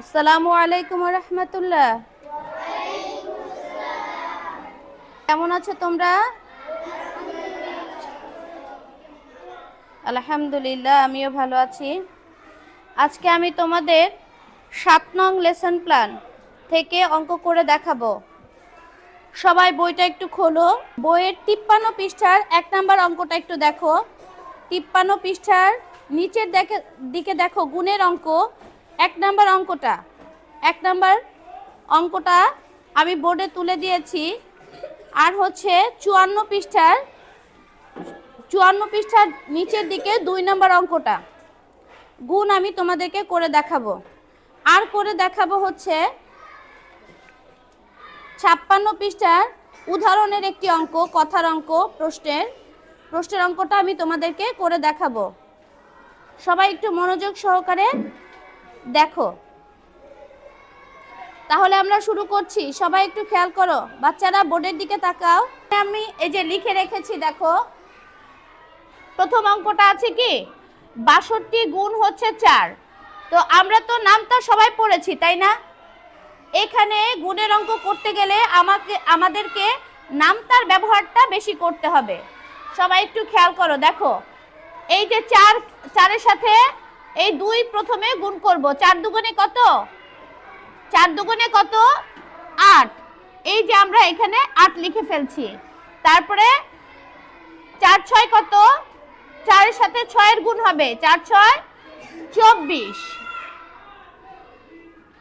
আসসালামু আলাইকুম রহমতুল্লাহ। কেমন আছো তোমরা? আলহামদুলিল্লাহ, আমিও ভালো আছি। আজকে আমি তোমাদের সাত নং লেসন প্ল্যান থেকে অঙ্ক করে দেখাবো। সবাই বইটা একটু খোলো। বইয়ের তিপ্পান্ন পৃষ্ঠার এক নাম্বার অঙ্কটা একটু দেখো। তিপ্পান্ন পৃষ্ঠার নিচের দেখে দিকে দেখো, গুণের অঙ্ক। এক নাম্বার অঙ্কটা। এক নাম্বার অঙ্কটা আমি বোর্ডে তুলে দিয়েছি। আর হচ্ছে চুয়ান্ন পৃষ্ঠার চুয়ান্ন পৃষ্ঠার নিচের দিকে দুই নম্বর অঙ্কটা। গুণ আমি তোমাদেরকে করে দেখাবো। আর করে দেখাবো হচ্ছে ছাপ্পান্ন পৃষ্ঠার উদাহরণের একটি অঙ্ক, কথার অঙ্ক, প্রশ্নের। প্রশ্নের অঙ্কটা আমি তোমাদেরকে করে দেখাবো। সবাই একটু মনোযোগ সহকারে দেখো। তাহলে আমরা শুরু করছি। সবাই একটু খেয়াল করো। বাচ্চারা বোর্ডের দিকে তাকাও। আমি এই যে লিখে রেখেছি, দেখো। প্রথম অঙ্কটা আছে কি? বাষট্টি গুণ হচ্ছে চার। তো আমরা তো নামটা সবাই পড়েছি, তাই না? এখানে গুণের অঙ্ক করতে গেলে আমাকে, আমাদেরকে নামতার ব্যবহারটা বেশি করতে হবে। সবাই একটু খেয়াল করো, দেখো। এই যে চার, চারের সাথে এই দুই প্রথমে গুণ করব। চার দুগুণে কত? চার দুগুণে কত? আট। এই যে আমরা এখানে আট লিখে ফেলছি। তারপরে চার ছয় কত? চারের সাথে ছয়ের গুণ হবে। চার ছয় চব্বিশ।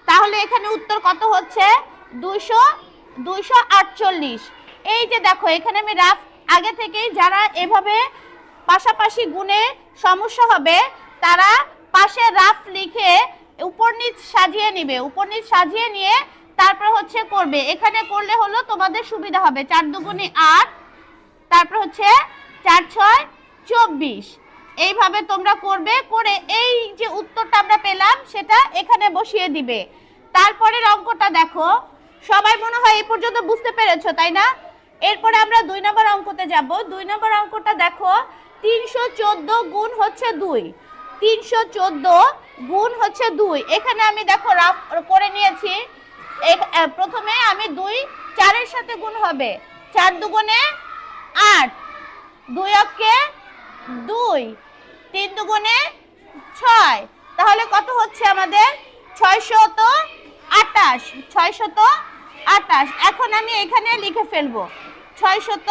তাহলে এখানে উত্তর কত হচ্ছে? দুইশো দুইশো আটচল্লিশ। এই যে দেখো, এখানে আমি রাফ আগে থেকেই যারা এভাবে পাশাপাশি গুণে সমস্যা হবে, তারা পাশে রাফ লিখে উপর নিচ সাজিয়ে নিবে। উপর নিচ সাজিয়ে নিয়ে তারপর হচ্ছে করবে। এখানে করলে হলো তোমাদের সুবিধা হবে। চার দুগুণে আট, তারপর হচ্ছে চার ছয়, চব্বিশ। এইভাবে তোমরা করবে, করে এই যে উত্তরটা আমরা পেলাম, সেটা এখানে বসিয়ে দিবে। তারপরের অঙ্কটা দেখো। সবাই মনে হয় এই পর্যন্ত বুঝতে পেরেছ, তাই না? এরপরে আমরা দুই নম্বর অঙ্কতে যাব। দুই নম্বর অঙ্কটা দেখো। তিনশো চোদ্দ গুণ হচ্ছে দুই। তিনশো চোদ্দ গুণ হচ্ছে দুই। এখানে আমি দেখো রাফ করে নিয়েছি। প্রথমে আমি দুই, চারের সাথে গুণ হবে। চার দুগুণে আট। দুই দুই। তিন দুগুণে ছয়। তাহলে কত হচ্ছে আমাদের? ছয়শত আটাশ। ছয়শত আটাশ। এখন আমি এখানে লিখে ফেলব। ছয়শত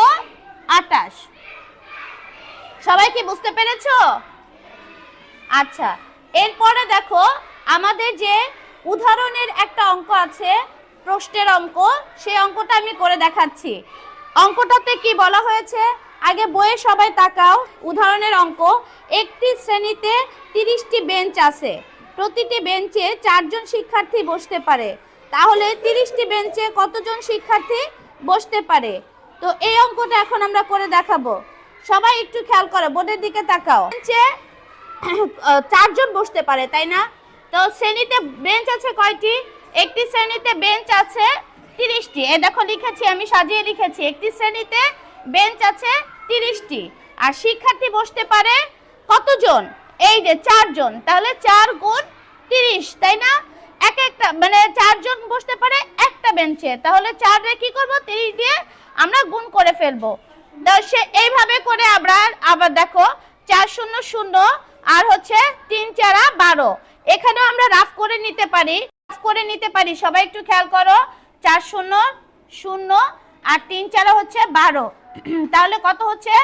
আটাশ। সবাই কি বুঝতে পেরেছ? আচ্ছা এরপরে দেখো, আমাদের যে উদাহরণের একটা অঙ্ক আছে, প্রশ্নের অঙ্ক, সেই অঙ্কটা আমি করে দেখাচ্ছি। অঙ্কটাতে কি বলা হয়েছে? আগে বইয়ে সবাই তাকাও, উদাহরণের অঙ্ক। একটি শ্রেণীতে তিরিশটি বেঞ্চ আছে। প্রতিটি বেঞ্চে চারজন শিক্ষার্থী বসতে পারে। তাহলে তিরিশটি বেঞ্চে কতজন শিক্ষার্থী বসতে পারে? তো এই অঙ্কটা এখন আমরা করে দেখাবো। সবাই একটু খেয়াল করো, বোর্ডের দিকে তাকাও। বেঞ্চে চারজন বসতে পারে, তাই না? তো শ্রেণীতে বেঞ্চ আছে কয়টি? একটি শ্রেণীতে বেঞ্চ আছে তিরিশটি। এ দেখো লিখেছি, আমি সাজিয়ে লিখেছি। একটি শ্রেণীতে বেঞ্চ আছে তিরিশটি। আর শিক্ষার্থী বসতে পারে কতজন? এই যে চারজন। তাহলে চার গুণ তিরিশ, তাই না? এক একটা মানে চারজন বসতে পারে একটা বেঞ্চে তাহলে চার রে কি করব? তিরিশ দিয়ে আমরা গুণ করে ফেলব। তো সে, এইভাবে করে আমরা আবার দেখো, চার শূন্য শূন্য আর হচ্ছে তিন চারা বারো। এখানেও আমরা রাফ করে নিতে পারি, রাফ করে নিতে পারি। সবাই একটু খেয়াল করো, চার শূন্য শূন্য, আর তিন চারা হচ্ছে বারো। তাহলে কত হচ্ছে?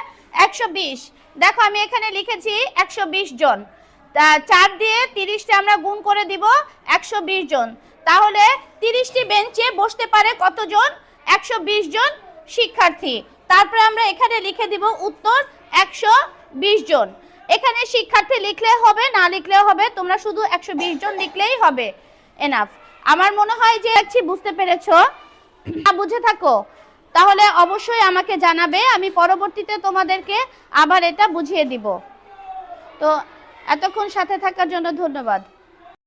একশো বিশ। দেখো আমি এখানে লিখেছি একশো বিশ জন। তা চার দিয়ে তিরিশটা আমরা গুণ করে দিব একশো বিশ জন। তাহলে তিরিশটি বেঞ্চে বসতে পারে কতজন? একশো বিশ জন শিক্ষার্থী। তারপরে আমরা এখানে লিখে দিব উত্তর একশো বিশ জন। এখানে শিক্ষার্থী লিখলে হবে, না লিখলেও হবে, তোমরা শুধু একশো বিশ জন লিখলেই হবে। এনাফ আমার মনে হয় যে একটি বুঝতে পেরেছ। না বুঝে থাকো। তাহলে অবশ্যই আমাকে জানাবে, আমি পরবর্তীতে তোমাদেরকে আবার এটা বুঝিয়ে দিব। তো এতক্ষণ সাথে থাকার জন্য ধন্যবাদ।